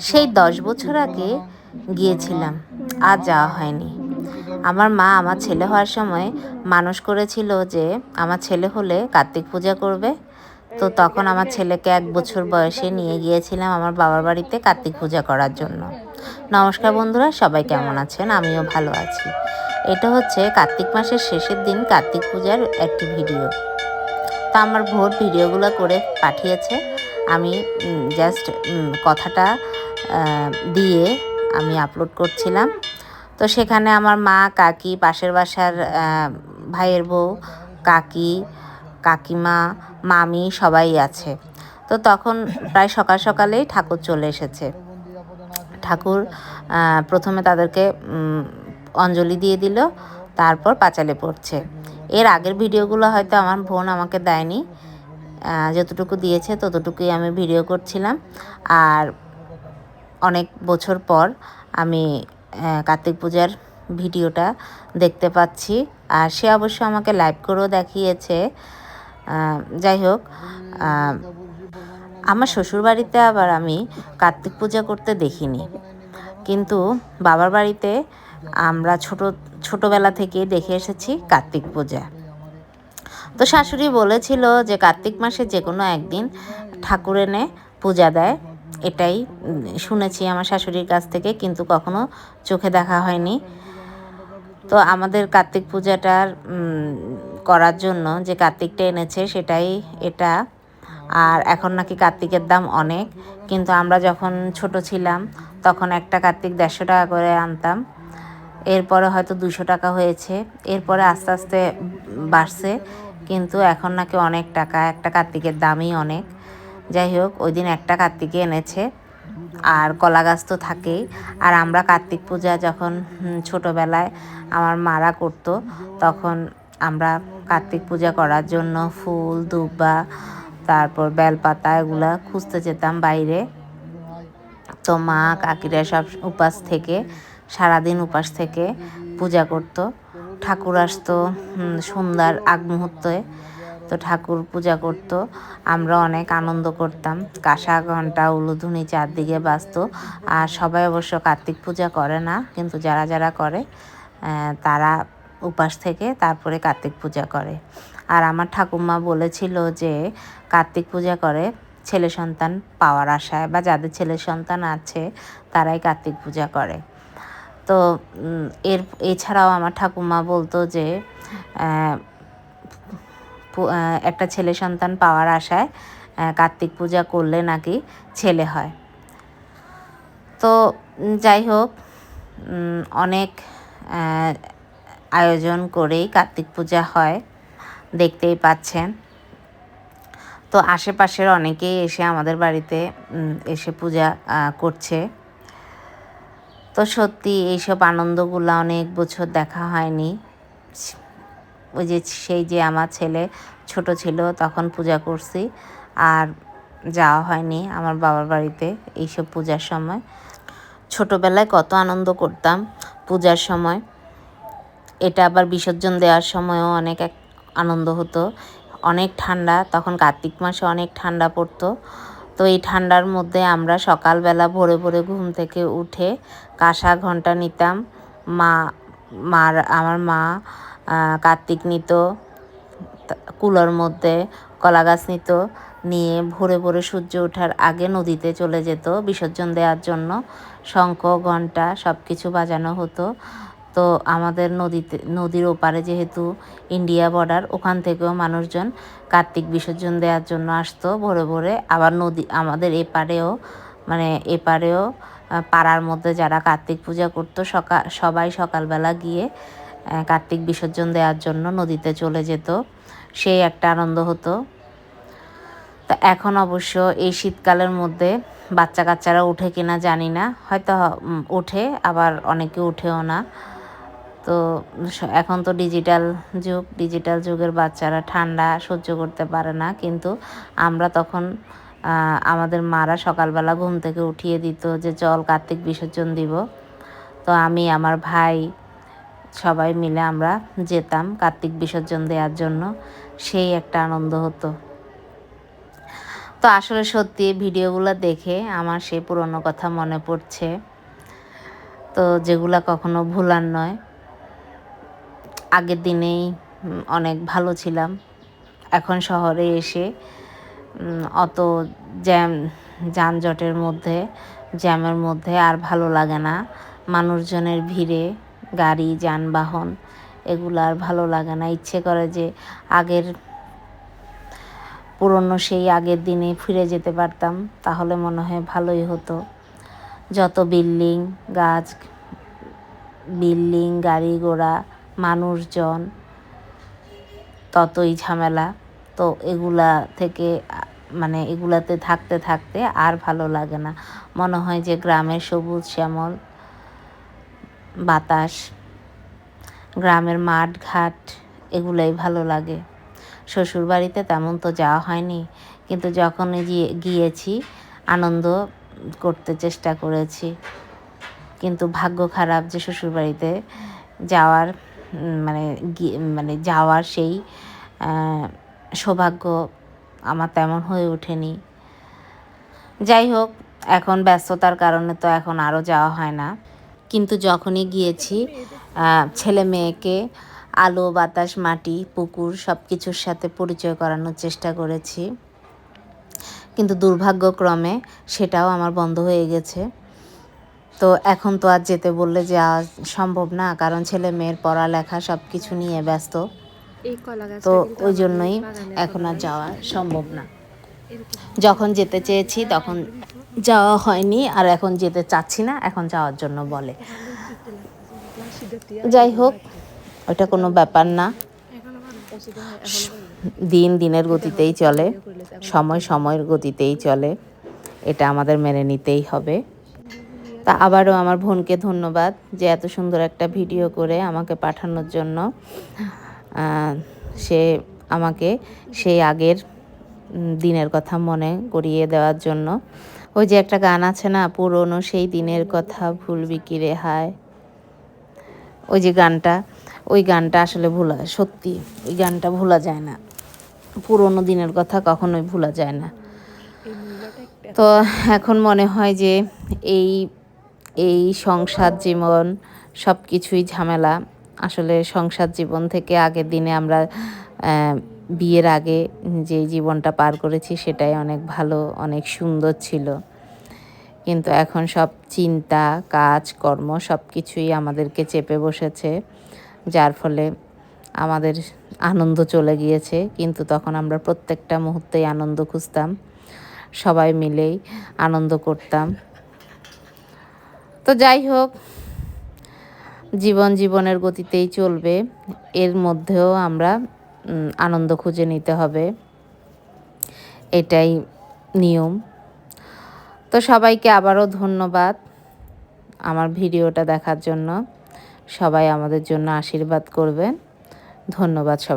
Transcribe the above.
সেই দশ বছর আগে গিয়েছিলাম। আর যাওয়া হয়নি। আমার মা আমার ছেলে হওয়ার সময় মানুষ করেছিল যে, আমার ছেলে হলে কার্তিক পূজা করবে। তো তখন আমার ছেলেকে এক বছর বয়সে নিয়ে গিয়েছিলাম আমার বাবার বাড়িতে কার্তিক পূজা করার জন্য। নমস্কার বন্ধুরা, সবাই কেমন আছেন? আমিও ভালো আছি। এটা হচ্ছে কার্তিক মাসের শেষের দিন কার্তিক পূজার একটি ভিডিও। তা আমার ভোর ভিডিওগুলো করে পাঠিয়েছে। আমি জাস্ট কথাটা দিয়ে আমি আপলোড করছিলাম। তো সেখানে আমার মা, কাকি, পাশের বাসার ভাইয়ের বউ, কাকি, কাকিমা, মামি সবাই আছে। তো তখন প্রায় সকাল সকালেই ঠাকুর চলে এসেছে। ঠাকুর প্রথমে তাদেরকে অঞ্জলি দিয়ে দিল, তারপর পাঁচালে পড়ছে। এর আগের ভিডিওগুলো হয়তো আমার বোন আমাকে দেয়নি। যতটুকু দিয়েছে ততটুকুই আমি ভিডিও করছিলাম। আর অনেক বছর পর আমি কার্তিক পূজার ভিডিওটা দেখতে পাচ্ছি। আর সে অবশ্য আমাকে লাইভ করেও দেখিয়েছে। যাই হোক আমার শ্বশুরবাড়িতে আবার আমি কার্তিক পূজা করতে দেখিনি। কিন্তু বাবার বাড়িতে আমরা ছোট, ছোটোবেলা থেকে দেখে এসেছি কার্তিক পূজা। তো শাশুড়ি বলেছিল যে কার্তিক মাসে যে কোনো একদিন ঠাকুর এনে পূজা দেয়। এটাই শুনেছি আমার শাশুড়ির কাছ থেকে, কিন্তু কখনো চোখে দেখা হয়নি। তো আমাদের কার্তিক পূজাটার করার জন্য যে কার্তিকটা এনেছে সেটাই এটা। আর এখন নাকি কার্তিকের দাম অনেক, কিন্তু আমরা যখন ছোট ছিলাম তখন একটা কার্তিক দেড়শো টাকা করে আনতাম। এরপরে হয়তো দুশো টাকা হয়েছে। এরপরে আস্তে আস্তে বাড়ছে। কিন্তু এখন নাকি অনেক টাকা, একটা কার্তিকের দামই অনেক। যাই হোক, ওই দিন একটা কার্তিকে এনেছে, আর কলা গাছ তো থাকেই। আর আমরা কার্তিক পূজা যখন ছোটোবেলায় আমার মারা করতো, তখন আমরা কার্তিক পূজা করার জন্য ফুল, দুব্বা, তারপর বেলপাতা এগুলা খুঁজতে যেতাম বাইরে। তো মা, কাকিরা সব উপাস থেকে, সারাদিন উপাস থেকে পূজা করতো। ঠাকুর আসতো সন্ধ্যার আগ মুহূর্তে তো ঠাকুর পূজা করত। আমরা অনেক আনন্দ করতাম। কাঁসা ঘণ্টা উলুধুনি চারদিকে বাজতো। আর সবাই অবশ্য কার্তিক পূজা করে না, কিন্তু যারা যারা করে তারা উপাস থেকে তারপরে কার্তিক পূজা করে। আর আমার ঠাকুমা বলেছিল যে, কার্তিক পূজা করে ছেলে সন্তান পাওয়ার আশায় বা যাদের ছেলে সন্তান আছে, তারাই কার্তিক পূজা করে। তো এর, এছাড়াও আমার ঠাকুমা বলতো যে একটা ছেলে সন্তান পাওয়ার আশায় কার্তিক পূজা করলে নাকি ছেলে হয়। তো যাই হোক অনেক আয়োজন করেই কার্তিক পূজা হয়, দেখতেই পাচ্ছেন। তো আশেপাশের অনেকেই এসে আমাদের বাড়িতে এসে পূজা করছে। তো সত্যি এইসব আনন্দগুলো অনেক বছর দেখা হয়নি। ওই যে সেই যে আমার ছেলে ছোট ছিল, তখন পূজা করছি। আর যাওয়া হয়নি আমার বাবার বাড়িতে এইসব পূজার সময়। ছোটোবেলায় কত আনন্দ করতাম পূজার সময়। এটা আবার বিসর্জন দেওয়ার সময়ও অনেক এক আনন্দ হতো। অনেক ঠান্ডা, তখন কার্তিক মাসে অনেক ঠান্ডা পড়তো। তো এই ঠান্ডার মধ্যে আমরা সকালবেলা ভোরে ভোরে ঘুম থেকে উঠে কাঁসা ঘণ্টা নিতাম। মা, মার, আমার মা কার্তিক নিত কুলোর মধ্যে কলা গাছ নিত, নিয়ে ভোরে ভোরে সূর্য ওঠার আগে নদীতে চলে যেত বিসর্জন দেওয়ার জন্য। শঙ্খ ঘণ্টা সব কিছু বাজানো হতো। তো আমাদের নদীতে, নদীর ওপারে যেহেতু ইন্ডিয়া বর্ডার ওখান থেকেও মানুষজন কার্তিক বিসর্জন দেওয়ার জন্য আসতো ভোরে ভোরে। আবার নদী, আমাদের এপারেও মানে এপারেও পাড়ার মধ্যে যারা কার্তিক পূজা করতো সকাল সবাই সকালবেলা গিয়ে কার্তিক বিসর্জন দেওয়ার জন্য নদীতে চলে যেত। সেই একটা আনন্দ হতো। তা এখন অবশ্য এই শীতকালের মধ্যে বাচ্চা কাচ্চারা উঠে কিনা জানি না। হয়তো ওঠে, আবার অনেকে উঠেও না। তো এখন তো ডিজিটাল যুগ ডিজিটাল যুগের বাচ্চারা ঠান্ডা সহ্য করতে পারে না। কিন্তু আমরা তখন আমাদের মারা সকালবেলা ঘুম থেকে উঠিয়ে দিত যে, চল কার্তিক বিসর্জন দিব। তো আমি, আমার ভাই সবাই মিলে আমরা যেতাম কার্তিক বিসর্জন দেওয়ার জন্য। সেই একটা আনন্দ হতো। তো আসলে সত্যি ভিডিওগুলো দেখে আমার সেই পুরনো কথা মনে পড়ছে। তো যেগুলা কখনো ভুলার নয়। আগের দিনেই অনেক ভালো ছিলাম। এখন শহরে এসে অত জ্যাম, যানজটের মধ্যে, জ্যামের মধ্যে আর ভালো লাগে না। মানুষজনের ভিড়ে, গাড়ি, যানবাহন, এগুলো আর ভালো লাগে না। ইচ্ছে করে যে আগের, পুরনো সেই আগের দিনে ফিরে যেতে পারতাম, তাহলে মনে হয় ভালোই হতো। যত বিল্ডিং, গাছ, বিল্ডিং গাড়ি ঘোড়া মানুষজন, ততই ঝামেলা। তো এগুলা থেকে মানে এগুলাতে থাকতে থাকতে আর ভালো লাগে না। মনে হয় যে গ্রামের সবুজ শ্যামল, বাতাস, গ্রামের মাঠ ঘাট এগুলাই ভালো লাগে। শ্বশুর বাড়িতে তেমন তো যাওয়া হয়নি, কিন্তু যখনই গিয়ে গিয়েছি, আনন্দ করতে চেষ্টা করেছি। কিন্তু ভাগ্য খারাপ যে শ্বশুর বাড়িতে যাওয়ার মানে মানে যাওয়ার সেই সৌভাগ্য আমার তেমন হয়ে ওঠেনি। যাই হোক, এখন ব্যস্ততার কারণে তো এখন আরও যাওয়া হয় না। কিন্তু যখনই গিয়েছি ছেলে মেয়েকে আলো, বাতাস, মাটি, পুকুর সব কিছুর সাথে পরিচয় করানোর চেষ্টা করেছি। কিন্তু দুর্ভাগ্যক্রমে সেটাও আমার বন্ধ হয়ে গেছে। তো এখন তো আর যেতে বললে যাওয়া সম্ভব না কারণ ছেলে মেয়ের পড়ালেখা সব কিছু নিয়ে ব্যস্ত। তো ওই জন্যই এখন আর যাওয়া সম্ভব না। যখন যেতে চেয়েছি তখন যাওয়া হয়নি আর এখন যেতে চাচ্ছি না এখন যাওয়ার জন্য বলে। যাই হোক ওটা কোনো ব্যাপার না। দিন দিনের গতিতেই চলে সময় সময়ের গতিতেই চলে এটা আমাদের মেনে নিতেই হবে। তা আবারও আমার বোনকে ধন্যবাদ যে এত সুন্দর একটা ভিডিও করে আমাকে পাঠানোর জন্য। সে আমাকে সেই আগের দিনের কথা মনে করিয়ে দেওয়ার জন্য। ওই যে একটা গান আছে না পুরনো সেই দিনের কথা ভুলবি কি রে হায়? ওই যে গানটা ওই গানটা আসলে ভোলা সত্যি ওই গানটা ভোলা যায় না। পুরোনো দিনের কথা কখনোই ভোলা যায় না। তো এখন মনে হয় যে এই এই সংসার জীবন সব কিছুই ঝামেলা। আসলে সংসার জীবন থেকে আগের দিনে আমরা বিয়ের আগে যে জীবনটা পার করেছি সেটাই অনেক ভালো, অনেক সুন্দর ছিল। কিন্তু এখন সব চিন্তা, কাজ, কর্ম সব কিছুই আমাদেরকে চেপে বসেছে। যার ফলে আমাদের আনন্দ চলে গিয়েছে, কিন্তু তখন আমরা প্রত্যেকটা মুহূর্তেই আনন্দ খুঁজতাম। সবাই মিলেই আনন্দ করতাম। তো যাই হোক, জীবন জীবনের গতিতেই চলবে। এর মধ্যেও আমরা আনন্দ খুঁজে নিতে হবে। এটাই নিয়ম। তো সবাইকে আবারও ধন্যবাদ আমার ভিডিওটা দেখার জন্য। সবাই আমাদের জন্য আশীর্বাদ করবেন। ধন্যবাদ সবাই।